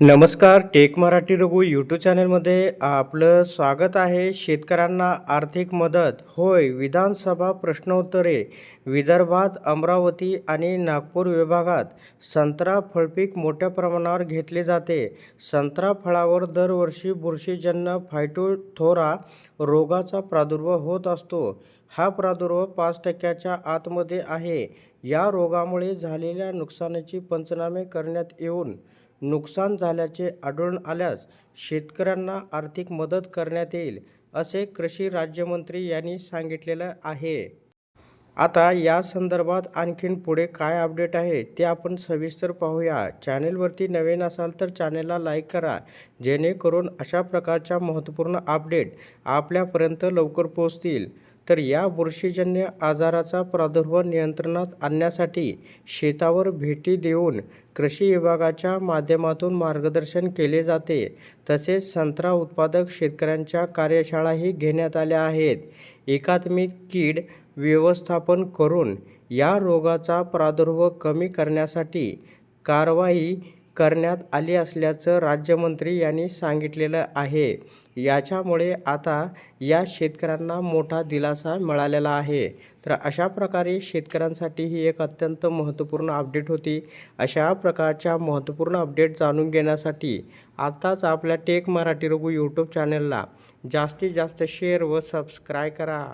नमस्कार take Marathi Raghu YouTube चॅनलमध्ये आपलं स्वागत आहे. शेतकऱ्यांना आर्थिक मदत. होय विधानसभा प्रश्नोत्तरे विदर्भात अमरावती आणि नागपूर विभागात संत्रा फळपीक मोठ्या प्रमाणावर घेतले जाते. संत्रा फळावर दरवर्षी बुरशीजन्य फायटोथोरा रोगाचा प्रादुर्भाव होत असतो. हा प्रादुर्भाव पाच टक्क्याच्या आतमध्ये आहे. या रोगामुळे झालेल्या नुकसानाची पंचनामे करण्यात येऊन नुकसान झाल्याचे आढळून आल्यास शेतकऱ्यांना आर्थिक मदत करण्यात येईल असे कृषी राज्यमंत्री यांनी सांगितलेलं आहे. आता या संदर्भात आणखीन पुढे काय अपडेट आहे ते आपण सविस्तर पाहूया. चॅनेलवरती नवीन असाल तर चॅनेलला लाईक करा जेणेकरून अशा प्रकारच्या महत्त्वपूर्ण अपडेट आपल्यापर्यंत लवकर पोहोचतील. तर या बुरशीजन्य आजाराचा प्रादुर्भाव नियंत्रणात आणण्यासाठी शेतावर भेटी देऊन कृषी विभागाच्या माध्यमातून मार्गदर्शन केले जाते. तसेच संत्रा उत्पादक शेतकऱ्यांच्या कार्यशाळाही घेण्यात आल्या आहेत. एकात्मिक कीड व्यवस्थापन करून या रोगाचा प्रादुर्भाव कमी करण्यासाठी कारवाई करण्यात आली असल्याचं राज्यमंत्री यांनी सांगितलेलं आहे. याच्यामुळे आता या शेतकऱ्यांना मोठा दिलासा मिळालेला आहे. तर अशा प्रकारे शेतकऱ्यांसाठी ही एक अत्यंत महत्त्वपूर्ण अपडेट होती. अशा प्रकारच्या महत्त्वपूर्ण अपडेट जाणून घेण्यासाठी आत्ताच आपल्या टेक मराठी रघु यूट्यूब चॅनलला जास्तीत जास्त शेअर व सबस्क्राय करा.